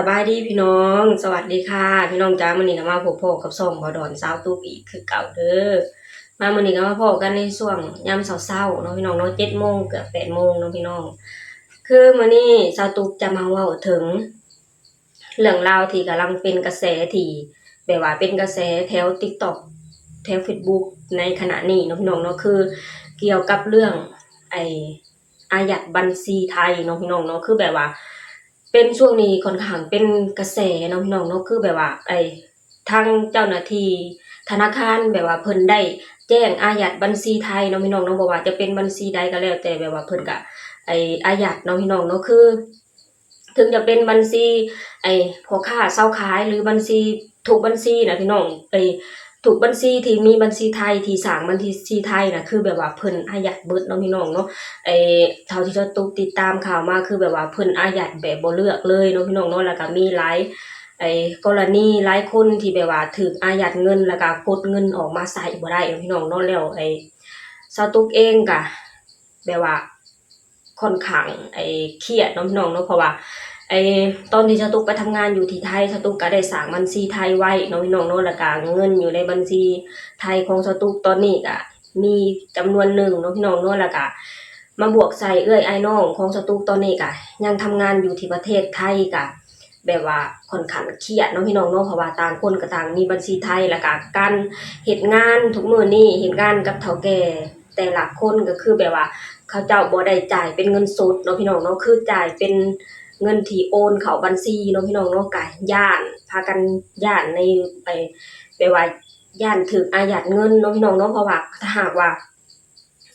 สบายดีพี่น้อง สวัสดีค่ะ พี่น้องจ้ามื้อนี้ก็มาพบพ่อกับส่องบ่ดอนสาวตูบอีกคือเก่าเด้อมามื้อนี้ก็มาพบกันในช่วงยามเช้าๆเนาะพี่น้องเนาะ7โมงเกือบ8โมงเนาะพี่น้อง คือมื้อนี้สาวตูบจะมาเว้าถึงเรื่องราวที่กำลังเป็นกระแสที่แบบว่าเป็นกระแสแถว TikTok แถว Facebook ในขณะนี้เนาะพี่น้องเนาะคือ เกี่ยวกับเรื่องไออายัดบัญชีไทยเนาะพี่น้องเนาะคือแบบว่า เป็นช่วงนี้ค่อนข้างเป็นกระแสเนาะพี่น้องเนาะคือแบบว่า ไอ้ทางเจ้าหน้าที่ธนาคารแบบว่าเพิ่นได้แจ้งอายัดบัญชีไทยเนาะพี่น้องเนาะบ่ว่าจะเป็นบัญชีใดก็แล้ว แต่แบบว่าเพิ่นก็ไอ้อายัดเนาะพี่น้องเนาะคือ ถึงจะเป็นบัญชี ไอ้พ่อค้าเช่าขายหรือบัญชีถูกบัญชีนะพี่น้องไอ้ ถูกบัญชีที่มีบัญชีไทยที่สร้างบัญชีไทยนะคือแบบว่าเพิ่นอายัดเบิดเนาะพี่น้องเนาะไอ้เท่าที่เราตุกติดตามข่าวมาคือแบบว่าเพิ่นอายัดแบบบ่เลือกเลยเนาะพี่น้องเนาะแล้วก็มีหลายไอ้กรณีหลายคนที่แบบว่าถูกอายัดเงินแล้วก็กดเงินออกมาใช้บ่ได้เนาะพี่น้องเนาะแล้วไอ้สาตุกเองก็แบบว่าค่อนข้างไอ้เครียดเนาะพี่น้องเนาะเพราะว่า ไอ้ตอนที่สาตุกไปทำงานอยู่ที่ไทยสาตุกก็ได้สร้างบัญชีไทยไว้เนาะพี่น้องเนาะแล้วก็เงินอยู่ในบัญชีไทยของสาตุกตอนนี้ก็มีจำนวนหนึ่งเนาะพี่น้องเนาะแล้วก็มาบวกใส่เอื้อยไอ้น้องของสตูกตอนนี้กะยังทำงานอยู่ที่ประเทศไทยกะแบบว่าค่อนข้างเครียดเนาะพี่น้องเนาะเพราะว่าต่างคนก็ต่างมีบัญชีไทยแล้วก็การเฮ็ดงานทุกมือนี้เฮ็ดงานกับเฒ่าแก่แต่ละคนก็คือแบบว่า เขาเจ้าบ่ได้จ่ายเป็นเงินสดเนาะพี่น้องเนาะคือจ่ายเป็น เงินที่โอนเข้าบัญชีเนาะพี่น้องเนาะก็ย่าน พากันย่านในไปแบบว่าย่านถูกอายัดเงินเนาะพี่น้องเนาะเพราะว่าถ้าหากว่า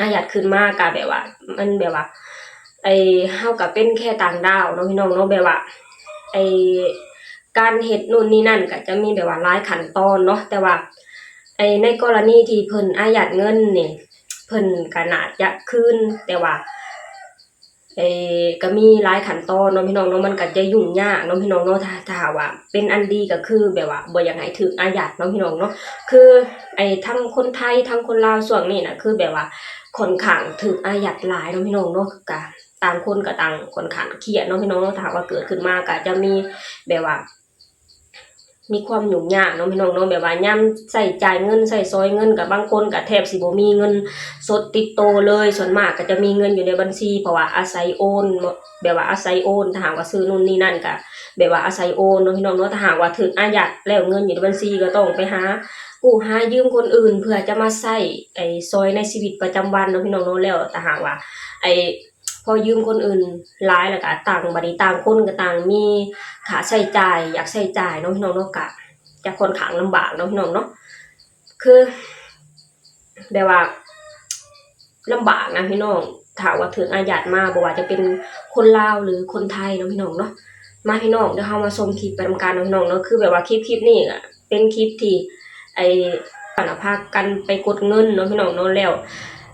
อายัดขึ้นมากกะแบบว่า มันแบบว่า ไอเฮากับเป็นแค่ต่างดาวเนาะพี่น้องเนาะแบบว่า ไอ้การเฮ็ดนู่นนี่นั่นก็จะมีแบบว่าหลายขั้นตอนเนาะแต่ว่าไอ้ในกรณีที่เพิ่นอายัดเงินนี่เพิ่นก็น่าจะคืนแต่ว่า เอก็มีหลายขั้นตอนเนาะพี่น้องเนาะมันก็จะยุ่งยากเนาะพี่น้องเนาะถ้าถ้าว่า เป็นอันดีก็คือแบบว่าบ่อยากให้ถึงอายัดเนาะพี่น้องเนาะคือไอ้ทั้งคนไทยทั้งคนลาวส่วนนี้นะคือแบบว่าค่อนข้างถึงอายัดหลายเนาะพี่น้องเนาะกะต่างคนก็ต่างค่อนข้างเครียดเนาะพี่น้องเนาะถ้าว่าเกิดขึ้นมาก็จะมีแบบว่า มีความหยุ่งยากเนาะพี่น้องเนาะแบบว่าย่ํใส่จ่ายเงินใส่ซอยเงินกับบางคนก็แทบสิบมีเงินสดติดโตเลยส่วนมากก็จะมีเงินอยู่ในบัญชีเพราะว่าอาศัยโอนแบบว่าอาศัยโอนถ้าหากว่าซื้อนู่นนี่นั่นก็แบบว่าอาศัยโอนเนาะพี่น้องเนาะถ้าหากว่าถึกอายัดแล้วเงินอยู่ในบัญชีก็ต้องไปหากู้หายืมคนอื่นเพื่อจะมาใช้ไอ้ซอยในชีวิตประจำวันเนาะพี่น้องเนาะแล้วแต่หากว่า ไอ้ พอยืมคนอื่นหลายแล้วก็ต่างบัดนี้ต่างคนก็ต่างมีค่าใช้จ่ายอยากใช้จ่ายเนาะพี่น้องเนาะก็จะค่อนข้างลำบากเนาะพี่น้องเนาะคือแบบว่าลำบากนะพี่น้องถ้าว่าถึงอายัดมาบ่ว่าจะเป็นคนลาวหรือคนไทยเนาะพี่น้องเนาะมาพี่น้องเดี๋ยวเฮามาชมคลิปไปทำการนาะพี่น้องเนาะคือแบบว่าคลิปคลิปนี้อะเป็นคลิปที่ไอ้ปนพากันไปกดเงินเนาะพี่น้องเนาะแล้ว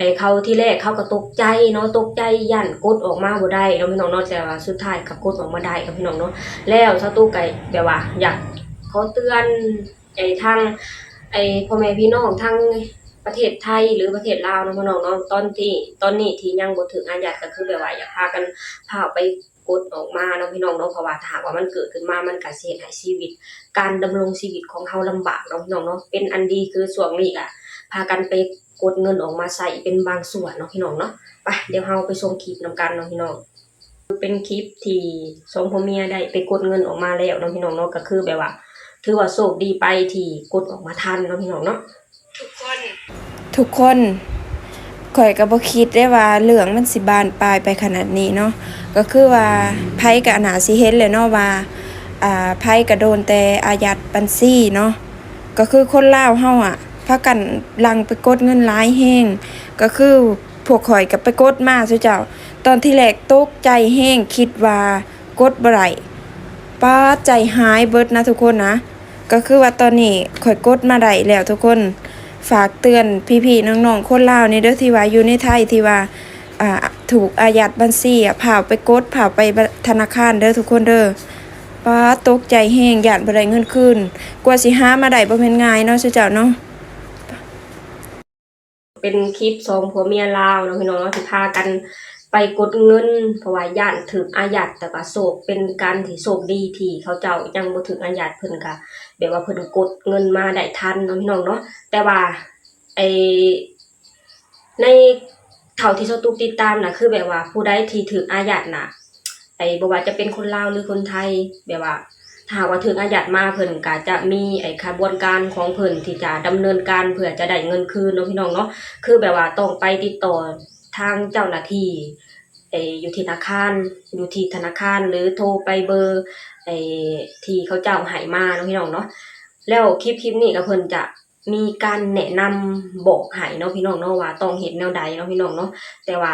ไอ้เขาที่แรกเขาก็ตกใจเนาะตกใจย่านกดออกมาบ่ได้เนาะพี่น้องเนาะแต่ว่าสุดท้ายก็กดออกมาได้ครับพี่น้องเนาะแล้วสตู้ไก่แบบว่า อยากขอเตือนไอ้ทางไอ้พ่อแม่พี่น้องทั้งประเทศไทยหรือประเทศลาวเนาะพี่น้องเนาะตอนที่ตอนนี้ที่ยังบ่ถึงอายัดก็คือแบบว่าอยากพากันพาไปกดออกมาเนาะพี่น้องเนาะเพราะว่าถ้าหากว่ามันเกิดขึ้นมามันก็เฮ็ดให้ชีวิต การดำรงชีวิตของเฮาลำบากเนาะพี่น้องเนาะเป็นอันดีคือช่วงนี้ก็พากันไป กดเงินออกมาใส่เป็นบางส่วนเนาะพี่น้องเนาะไปเดี๋ยวเฮาไปชมคลิปนํกันเนาะพี่น้องเป็นคลิปที่สองผัวเมียได้ไปกดเงินออกมาแล้วเนาะพี่น้องเนาะก็คือแบบว่า ถือว่าโชคดีไปที่กดออกมาทันเนาะพี่น้องเนาะทุกคน ทุกคนข่อยก็บ่คิดได้ว่าเรื่องมันสิบานปลายไปขนาดนี้เนาะก็คือว่าไผก็น่าสิเห็นเลยเนาะว่าอ่าไผก็โดนแต่อายัดบัญชีเนาะก็คือคนลาวเฮาอะ พากันลังไปกดเงินหลายแฮงก็คือพวกข่อยก็ไปกดมาซุเจ้า ตอนที่แรกตกใจแฮงคิดว่ากดบ่ได้ป้าใจหายเบิดนะทุกคนนะ ก็คือว่าตอนนี้ข่อยกดมาได้แล้วทุกคนฝากเตือนพี่ๆน้องๆคนลาวในเด้อที่ว่าอยู่ในไทยที่ว่าถูกอายัดบัญชีอะผ่าไปกดผ่าไปธนาคารเด้อทุกคนเด้อป้าตกใจแฮงญาติบ่ได้เงินคืนกว่าสิหามาได้บ่แม่นง่ายเนาะซุเจ้าเนาะ เป็นคลิปสองผัวเมียลาวเนาะพี่น้องเนาะที่พากันไปกดเงินเพราะว่าย่านถึกอายัดแต่ก็โศกเป็นการที่โศกดีที่เขาเจ้ายังบ่ถึกอายัดเพิ่นก็แบบว่าเพิ่นกดเงินมาได้ทันเนาะพี่น้องเนาะแต่ว่าไอในเท่าที่สตุกติดตามน่ะคือแบบว่าผู้ใดที่ถึกอายัดน่ะไอบ่ว่าจะเป็นคนลาวหรือคนไทยแบบว่า ถ้าหากว่าถึงอายัดมาเพิ่นก็จะมีไอ้ขบวนการของเพิ่นที่จะดำเนินการเพื่อจะได้เงินคืนเนาะพี่น้องเนาะคือแบบว่าต้องไปติดต่อทางเจ้าหน้าที่ไอ้อยู่ที่ธนาคารอยู่ที่ธนาคารหรือโทรไปเบอร์ไอ้ที่เขาเจ้าให้มาเนาะพี่น้องเนาะแล้วคลิปคลิปนี้ก็เพิ่นจะมีการแนะนำบอกให้เนาะพี่น้องเนาะว่าต้องเฮ็ดแนวใดเนาะพี่น้องเนาะแต่ว่า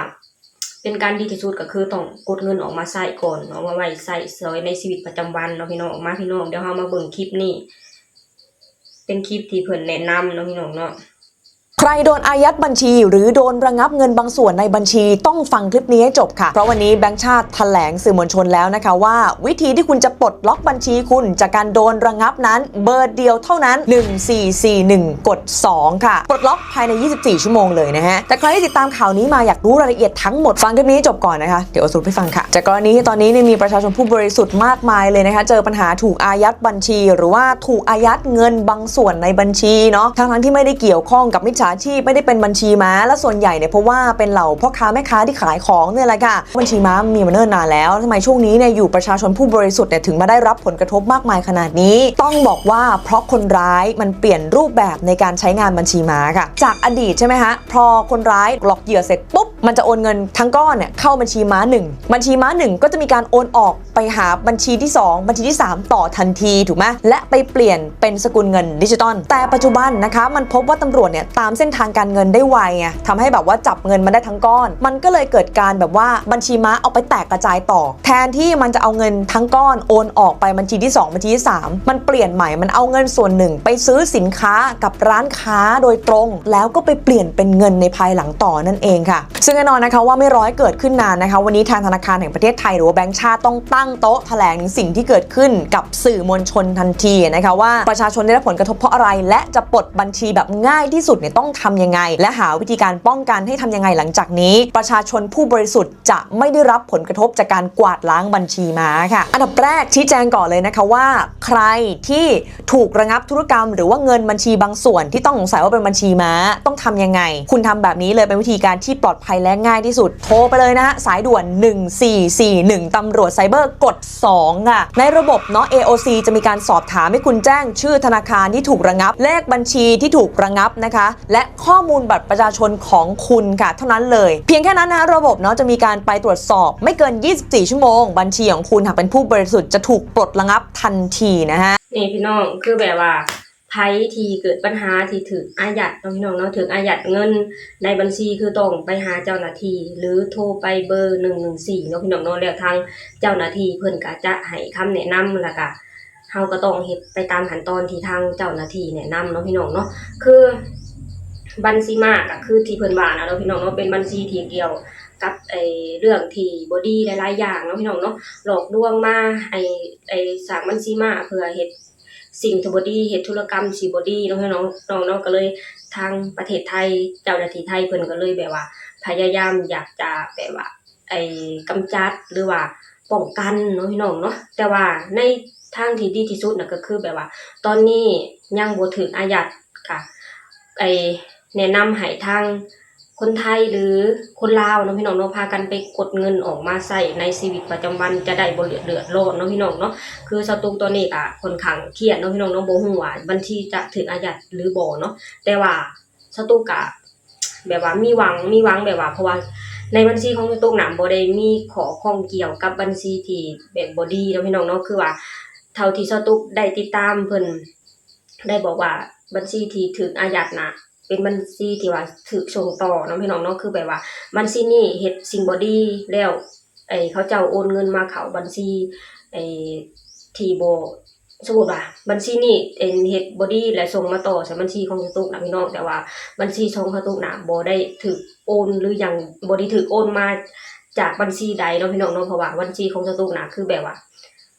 เป็นการดีที่สุดก็คือต้องกดเงินออกมาใส่ก่อนเอามาไว้ใส่ซอยในชีวิตประจำวันเนาะพี่น้องออกมาพี่น้องเดี๋ยวเรามาเบิ่งคลิปนี้ เป็นคลิปที่เพิ่นแนะนำเนาะพี่น้องเนาะ ใครโดนอายัดบัญชี หรือโดนระงับเงินบางส่วนในบัญชีต้องฟังคลิปนี้ให้จบค่ะ เพราะวันนี้แบงค์ชาติแถลงสื่อมวลชนแล้วนะคะว่า วิธีที่คุณจะปลดล็อกบัญชีคุณ จากการโดนระงับนั้นเบอร์เดียวเท่านั้น 1441 กด 2 ค่ะ ปลดล็อกภายใน 24 ชั่วโมงเลยนะฮะ แต่ใครที่ติดตามข่าวนี้มาอยากรู้รายละเอียดทั้งหมดฟังคลิปนี้ให้จบก่อนนะคะ เดี๋ยวอสรุปให้ฟังค่ะ จากกรณีที่ตอนนี้มีประชาชนผู้บริสุทธิ์มากมายเลยนะคะเจอปัญหาถูกอายัดบัญชี หรือว่าถูกอายัดเงินบางส่วนในบัญชีเนาะทั้งๆที่ไม่ได้เกี่ยวข้องกับมิจฉาชีพไม่ได้เป็นบัญชีม้า และส่วนใหญ่เนี่ยเพราะว่าเป็นเหล่าพ่อค้าแม่ค้าที่ขายของเนี่ยแหละค่ะบัญชีม้ามีมาเนิ่นนานแล้วทำไมช่วงนี้เนี่ยอยู่ประชาชนผู้บริสุทธิ์เนี่ยถึงมาได้รับผลกระทบมากมายขนาดนี้ ต้องบอกว่าเพราะคนร้ายมันเปลี่ยนรูปแบบในการใช้งานบัญชีม้าค่ะ จากอดีตใช่ไหมฮะพอคนร้ายหลอกเหยื่อเสร็จปุ๊บ มันจะโอนเงินทั้งก้อนเนี่ยเข้าบัญชีม้าหนึ่งบัญชีม้าหนึ่งก็จะมีการโอนออกไปหาบัญชีที่ 2 บัญชีที่ 3 ต่อทันทีถูกไหมและไปเปลี่ยนเป็นสกุลเงินดิจิตอลแต่ปัจจุบันนะคะ มันพบว่าตำรวจเนี่ยตามเส้นทางการเงินได้ไวไงทำให้แบบว่าจับเงินมันได้ทั้งก้อน มันก็เลยเกิดการแบบว่าบัญชีม้าเอาไปแตกกระจายต่อ แทนที่มันจะเอาเงินทั้งก้อนโอนออกไปบัญชีที่ 2 บัญชีที่ 3 มันเปลี่ยนใหม่มันเอาเงินส่วนหนึ่ง ไปซื้อสินค้ากับร้านค้าโดยตรง แล้วก็ไปเปลี่ยนเป็นเงินในภายหลังต่อนั่นเองค่ะซึ่งแน่นอนนะคะว่าไม่ร้อยเกิดขึ้นนานนะคะ วันนี้ทางธนาคารแห่งประเทศไทยหรือว่าแบงก์ชาติต้องตั้งโต๊ะแถลงถึงสิ่งที่เกิดขึ้นกับสื่อมวลชนทันทีนะคะว่าประชาชนได้รับผลกระทบเพราะอะไร และจะปลดบัญชีแบบง่ายที่สุดเนี่ยต้องทำยังไง และหาวิธีการป้องกันให้ทำยังไงหลังจากนี้ ประชาชนผู้บริสุทธิ์จะไม่ได้รับผลกระทบจากการกวาดล้างบัญชีม้าค่ะ อันดับแรกชี้แจงก่อนเลยนะคะว่า ใครที่ถูกระงับธุรกรรม หรือว่าเงินบัญชีบางส่วนที่ต้องสงสัยว่าเป็นบัญชีม้าต้องทำยังไง คุณทำแบบนี้เลยเป็นวิธีการที่ปลอดภัยและง่ายที่สุดโทรไปเลยนะฮะสายด่วน 1441 ตำรวจไซเบอร์กด 2 ค่ะ ในระบบเนาะ AOC จะมีการสอบถามให้คุณแจ้งชื่อธนาคารที่ถูกระงับ เลขบัญชีที่ถูกระงับนะคะ และข้อมูลบัตรประชาชนของคุณค่ะ เท่านั้นเลย เพียงแค่นั้นนะระบบเนาะจะมีการไปตรวจสอบไม่เกิน 24 ชั่วโมง บัญชีของคุณหากเป็นผู้บริสุทธิ์จะถูกปลดระงับทันทีนะฮะนี่พี่น้องคือแบบว่า ไผที่เกิดปัญหาที่ถึกอายัดเนาะพี่น้องเนาะถึกอายัดเงินในบัญชีคือต้องไปหาเจ้าหน้าที่หรือโทรไปเบอร์114เนาะพี่น้องเนาะแล้วทางเจ้าหน้าที่เพิ่อนก็จะให้คำแนะนำแล้วก็เฮาก็ต้องเฮ็ดไปตามขั้นตอนที่ทางเจ้าหน้าที่แนะนำเนาะพี่น้องเนาะคือบัญชีมากก็คือที่เพิ่อนว่านะเนาะพี่น้องเนาะเป็นบัญชีที่เกี่ยวกับไอ้เรื่องที่บ่ดีหลายๆอย่างเนาะพี่น้องเนาะหลอกลวงมาไอ้ไอ้สร้างบัญชีมาเพื่อเฮ็ด สิ่งที่บ่ดีเฮ็ดธุรกรรมสิบ่ดีนาะพี่น้องน้องเนาะก็เลยทางประเทศไทยเจ้าหน้าที่ไทยเพิ่นก็เลยแบบว่า พยายามอยากจะแบบว่า ไอ้กำจัดหรือว่าป้องกันเนาะพี่น้องเนาะแต่ว่าในทางที่ดีที่สุดน่ะก็คือแบบว่า ตอนนี้ยังบ่ถึงอายัดค่ะไอ้แนะนำให้ทาง คนไทยหรือคนลาวเนาะพี่น้องเนาะพากันไปกดเงินออกมาใช้ในชีวิตประจำวันจะได้บ่เดือดเดือดร้อนเนาะพี่น้องเนาะคือสตุกตอนนี้ก็ค่อนข้างเครียดเนาะพี่น้องเนาะบ่ฮู้ว่าบัญชีจะถึงอายัดหรือบ่เนาะแต่ว่าสตุกก็แบบว่ามีหวังมีหวังแบบว่าเพราะว่าในบัญชีของสตุกหน่ะบ่ได้มีขอข้องเกี่ยวกับบัญชีที่แบบบ่ดีเนาะพี่น้องเนาะคือว่า เท่าที่สตุกได้ติดตามเพิ่นได้บอกว่าบัญชีที่ถึงอายัดน่ะ เป็นบัญชีที่ว่าถูกส่งต่อเนาะพี่น้องเนาะคือแบบว่าบัญชีนี้เฮ็ดสิ่งบ่ดีแล้วไอ้เขาเจ้าโอนเงินมาเข้าบัญชีไอ้ที่บ่สมมุติว่าบัญชีนี้เอ็นเฮ็ดบ่ดีและส่งมาต่อใส่บัญชีของสตุกนะพี่น้องแต่ว่าบัญชีของสตุกน่ะบ่ได้ถูกโอนหรือหยังบ่ได้ถูกโอนมาจากบัญชีใดเนาะพี่น้องเนาะเพราะว่าบัญชีของสตุกน่ะคือแบบว่า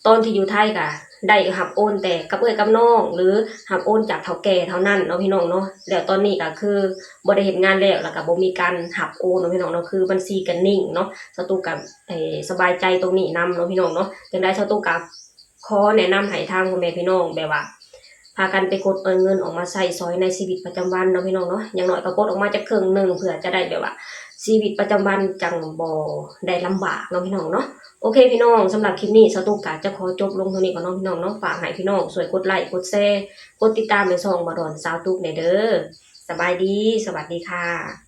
ตอนที่อยู่ไทยกะได้หับโอนแต่กับเอ้ยกับน้อง หรือหับโอนจากเท่าแก่เท่านั้นเนาะพี่น้องเนาะแล้วตอนนี้ก็คือบ่ได้เห็นงานแล้วแล้วก็บ่มีการหับโอนเนาะพี่น้องเนาะคือบัญชีกันนิ่งเนาะสตูกับสบายใจตรงนี้นำเนาะพี่น้องเนาะจังได้สตูกับขอแนะนำให้ทางพ่อแม่พี่น้องแบบว่า พากันไปกดเอาเงินออกมาใส่ซอยในชีวิตประจำวันเนาะพี่น้องเนาะอย่างน้อยก็กดออกมาจากครึ่งหนึ่งเผื่อจะได้แบบว่าชีวิตประจำวันจังบ่ได้ลำบากเนาะพี่น้องเนาะโอเคพี่น้องสำหรับคลิปนี้สตูกาจะขอจบลงเท่านี้ก่อนน้องพี่น้องเนาะฝากให้พี่น้องสวยกดไลค์กดแชร์กดติดตามในช่องบาดอนสาวตุกในเด้อสบายดี สวัสดีค่ะ